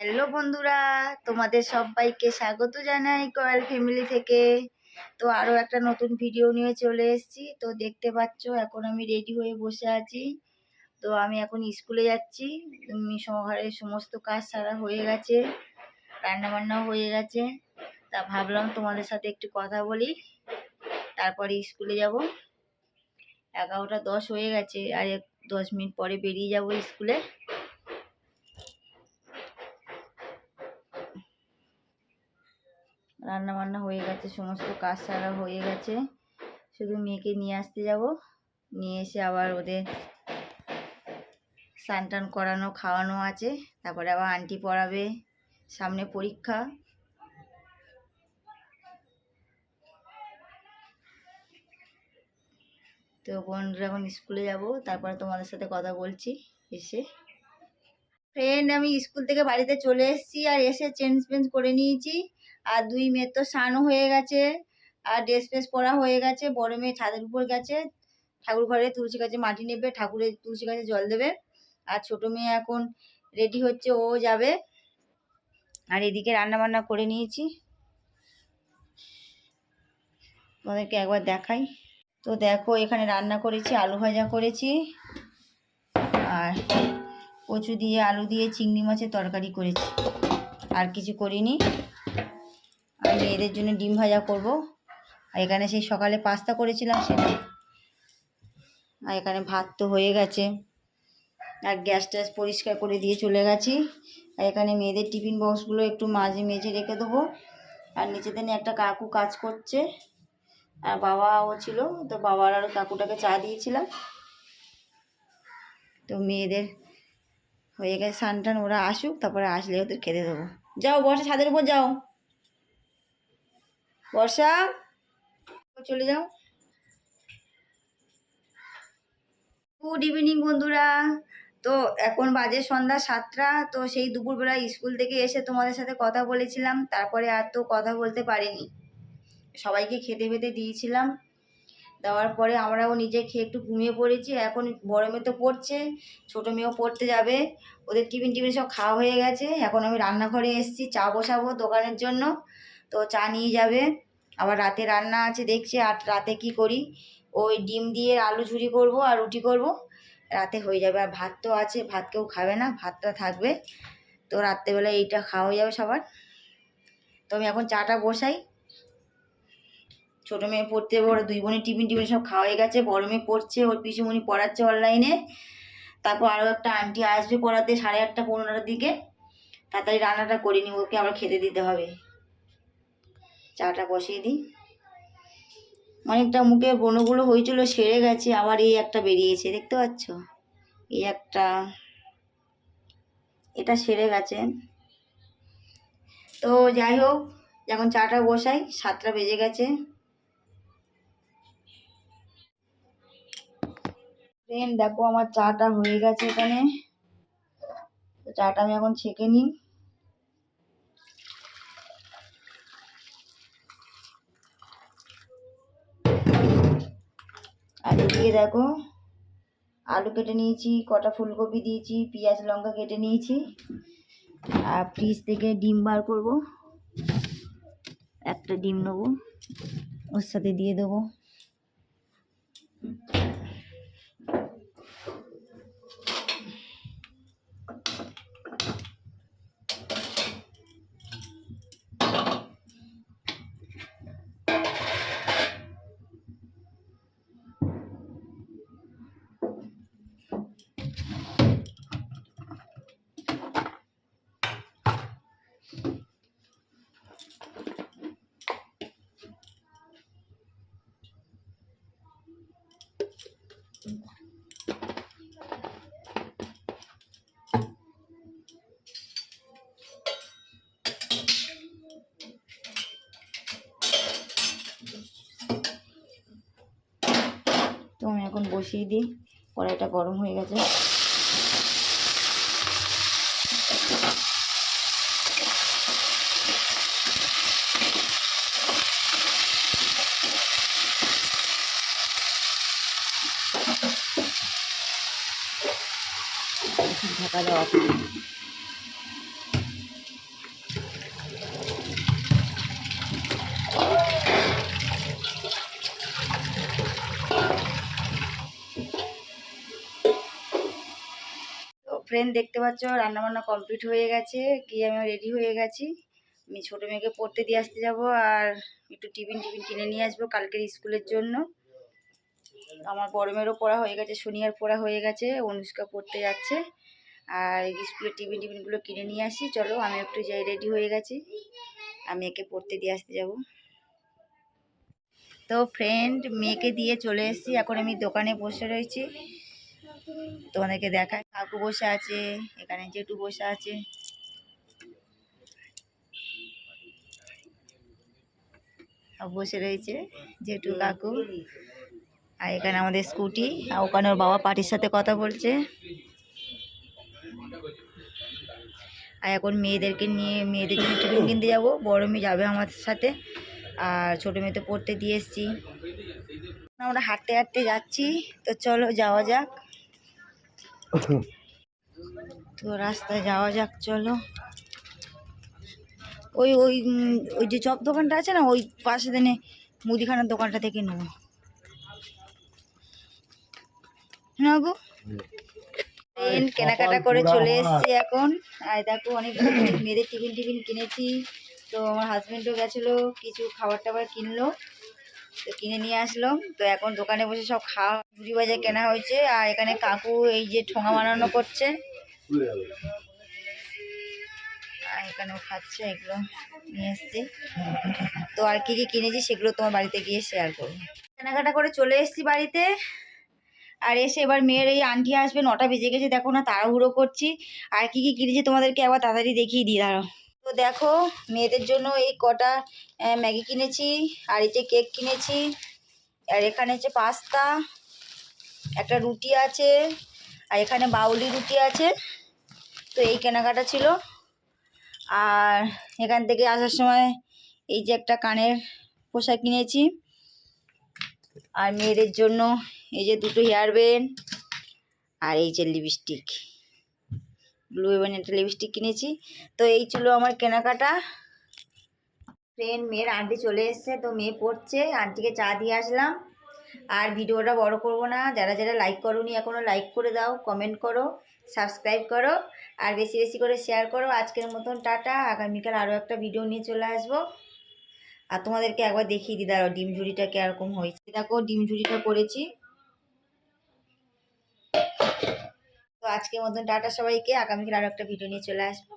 Hello বন্ধুরা, তোমাদের সবাইকে স্বাগত জানাই কয়েল ফ্যামিলি থেকে। তো আরও একটা নতুন ভিডিও নিয়ে চলে এসেছি। তো দেখতে পাচ্ছ, এখন আমি রেডি হয়ে বসে আছি। তো আমি এখন স্কুলে যাচ্ছি। ঘরের সমস্ত কাজ সারা হয়ে গেছে, রান্নাবান্নাও হয়ে গেছে। তা ভাবলাম তোমাদের সাথে একটু কথা বলি। তারপরে স্কুলে যাব। এগারোটা দশ হয়ে গেছে, আর দশ মিনিট পরে বেরিয়ে যাব স্কুলে রান্না বান্না হয়ে গেছে, সমস্ত কাজ সারা হয়ে গেছে। শুধু মেয়েকে নিয়ে আসতে যাব। নিয়ে এসে আবার ওদের স্নান টান করানো, খাওয়ানো আছে। তারপরে আবার আন্টি পড়াবে, সামনে পরীক্ষা। তো বোনরা এখন স্কুলে যাব। তারপরে তোমাদের সাথে কথা বলছি এসে। ফ্রেন্ড আমি স্কুল থেকে বাড়িতে চলে এসেছি আর এসে চেঞ্জ ফেঞ্জ করে নিয়েছি। আর দুই মেয়ের তো স্নানও হয়ে গেছে, আর ড্রেস ফ্রেস পরা হয়ে গেছে, বড় মেয়ে ছাদের উপর গেছে, ঠাকুর ঘরে তুলসী গাছে মাটি নেবে ঠাকুরের তুলসী গাছে জল দেবে, আর ছোট মেয়ে এখন রেডি হচ্ছে, ও যাবে, আর এদিকে রান্না বান্না করে নিয়েছি। তোমাদেরকে একবার দেখাই। তো দেখো, এখানে রান্না করেছি, আলু ভাজা করেছি, আর কচু দিয়ে, আলু দিয়ে, চিংড়ি মাছের তরকারি করেছি, আর কিছু করিনি। আর মেয়েদের জন্য ডিম ভাজা করব। আর এখানে সেই সকালে পাস্তা করেছিলাম সেটা। আর এখানে ভাত তো হয়ে গেছে। আর গ্যাস ট্যাস পরিষ্কার করে দিয়ে চলে গেছি। আর এখানে মেয়েদের টিফিন বক্সগুলো একটু মাঝে মেঝে রেখে দেবো। আর নিচে দিনে একটা কাকু কাজ করছে। আর বাবাও ছিল, তো বাবার আর কাকুটাকে চা দিয়েছিলাম। তো মেয়েদের হয়ে গেছে স্নান ওরা আসুক, তারপরে আসলে ওদের খেতে দেবো। যাও বর্ষা ছাদের উপর যাও। বর্ষা, চলে যাও। গুড ইভিনিং বন্ধুরা। তো এখন বাজে সন্ধ্যা সাতটা, তো সেই দুপুরবেলা স্কুল থেকে এসে তোমাদের সাথে কথা বলেছিলাম, তারপরে আর তো কথা বলতে পারিনি। সবাইকে খেতে পেতে দিয়েছিলাম। দেওয়ার পরে আমরাও নিজে খেয়ে একটু ঘুমিয়ে পড়েছি। এখন বড় মেয়ে তো পড়ছে, ছোটো মেয়েও পড়তে যাবে। ওদের টিফিন টিফিন সব খাওয়া হয়ে গেছে। এখন আমি রান্নাঘরে এসেছি, চা বসাবো দোকানের জন্য। তো চা নিয়ে যাবে। আবার রাতে রান্না আছে, দেখছি আর রাতে কি করি? ওই ডিম দিয়ে আলু ঝুরি করব আর রুটি করব। রাতে হয়ে যাবে, আর ভাত তো আছে, ভাত কেউ খাবে না, ভাতটা থাকবে। তো রাত্রেবেলা এইটা খাওয়া যাবে সবার। তো আমি এখন চাটা বসাই। ছোটো মেয়ে পড়তে বড় দুই বোনের টিফিন টিফিন সব খাওয়া হয়ে গেছে, বড় মেয়ে পড়ছে, ওর পিসুমণি পড়াচ্ছে অনলাইনে তারপর আরও একটা আন্টি আসবে পড়াতে সাড়ে আটটা, পনেরোটার দিকে। তাড়াতাড়ি রান্নাটা করে নিব ওকে আবার খেতে দিতে হবে। চাটা বসিয়ে দিই। অনেকটা মুখে ব্রণগুলো হয়েছিল, সেরে গেছে, আবার এই একটা বেরিয়েছে, দেখতে পাচ্ছ? এই একটা, এটা সেরে গেছে। তো যাই হোক যখন চাটা বসাই, সাতটা বেজে গেছে। দেখো, আমার চাটা হয়ে গেছে এখানে। তো চাটা আমি এখন ছেঁকে নিই। আর দিয়ে দেখো। আলু কেটে নিয়েছি, কটা ফুলকপি দিয়েছি, পেঁয়াজ, লঙ্কা কেটে নিয়েছি। আর ফ্রিজ থেকে ডিম বার করব। একটা ডিম নেব, ওর সাথে দিয়ে দেবো। বসিয়ে দিই। কড়াইটা গরম হয়ে গেছে। ঢাকা দেওয়া ফ্রেন্ড দেখতে পাচ্ছ, রান্নাবান্না কমপ্লিট হয়ে গেছে, গিয়ে আমি রেডি হয়ে গেছি। আমি ছোটো মেয়েকে পড়তে দিয়ে আসতে যাব আর একটু টিফিন টিফিন কিনে নিয়ে আসব কালকের স্কুলের জন্য। আমার বড় মেয়েরও পড়া হয়ে গেছে, সোনিয়ার পড়া হয়ে গেছে, অনুষ্কা পড়তে যাচ্ছে। আর স্কুলের টিফিন টিফিনগুলো কিনে নিয়ে আসি, চলো আমি একটু যাই রেডি হয়ে গেছি। আমি একে পড়তে দিয়ে আসতে যাব। তো ফ্রেন্ড মেয়েকে দিয়ে চলে এসেছি, এখন আমি দোকানে বসে রয়েছি। তোমাদেরকে দেখায় কাকু বসে আছে, এখানে জেঠু বসে আছে। বসে রয়েছে জেঠু কাকু। আর এখানে আমাদের স্কুটি, আর ওখানে ওর বাবা পার্টির সাথে কথা বলছে। আর এখন মেয়েদেরকে নিয়ে, মেয়েদের জন্য টিফিন কিনতে যাব। বড় মেয়ে যাবে আমার সাথে, আর ছোটো মেয়ে তো পড়তে দিয়ে এসছি। আমরা হাঁটতে হাঁটতে যাচ্ছি, তো চলো যাওয়া যাক। তো রাস্তায় যাওয়া যাক চলো। ওই ওই ওই যে চপ দোকানটা আছে না ওই পাশে দিনে মুদিখানার দোকানটা থেকে নেব। না গো? ট্রেন কেনাকাটা করে চলে এসেছি এখন। আর দেখো অনেক মেয়েদের টিফিন টিফিন কিনেছি। তো আমার হাজবেন্ডও গেছিল কিছু খাবার টাবার কিনলো। তো কিনে নিয়ে আসলো তো এখন দোকানে বসে সব খাওয়া ঝুড়ি বাজার কেনা হয়েছে। আর এখানে কাকু এই যে ঠোঙা বানানো করছে। আর এখানেও খাচ্ছে এগুলো নিয়ে এসছি। তো আর কি কি কিনেছি সেগুলো তোমার বাড়িতে গিয়ে শেয়ার করব। কেনাকাটা করে চলে এসেছি বাড়িতে। আর এসে এবার মেয়ের এই আন্টি আসবে নটা বেজে গেছে দেখো না তাড়াহুড়ো করছি। আর কি কি কিনেছি তোমাদেরকে একবার তাড়াতাড়ি দেখিয়ে দিই দাঁড়াও। তো দেখো, মেয়েদের জন্য এই কটা ম্যাগি কিনেছি আর এই যে কেক কিনেছি, আর এখানে হচ্ছে পাস্তা, একটা রুটি আছে, আর এখানে বাউলি রুটি আছে, তো এই কেনাকাটা ছিল। আর এখান থেকে আসার সময় এই যে একটা কানের পোশাক কিনেছি। আর মেয়েদের জন্য এই যে দুটো হেয়ার ব্যান্ড, আর এই যে লিপস্টিক। ব্লু এবং একটা লিপস্টিক কিনেছি। তো এই ছিল আমার কেনাকাটা। ফ্রেন্ড মেয়ের আন্টি চলে এসছে, তো মেয়ে পড়ছে। আন্টিকে চা দিয়ে আসলাম। আর ভিডিওটা বড় করব না। যারা যারা লাইক করোনি এখনও লাইক করে দাও কমেন্ট করো সাবস্ক্রাইব করো, আর বেশি বেশি করে শেয়ার করো। আজকের মতন টাটা। আগামীকাল আরও একটা ভিডিও নিয়ে চলে আসব। আর তোমাদেরকে একবার দেখিয়ে দিই, দাঁড়াও, ডিম ঝুড়িটা কীরকম হয়েছে। দেখো, ডিম ঝুড়িটা করেছি। তো আজকের মতন টাটা সবাইকে আগামীকাল আরও একটা ভিডিও নিয়ে চলে আসব।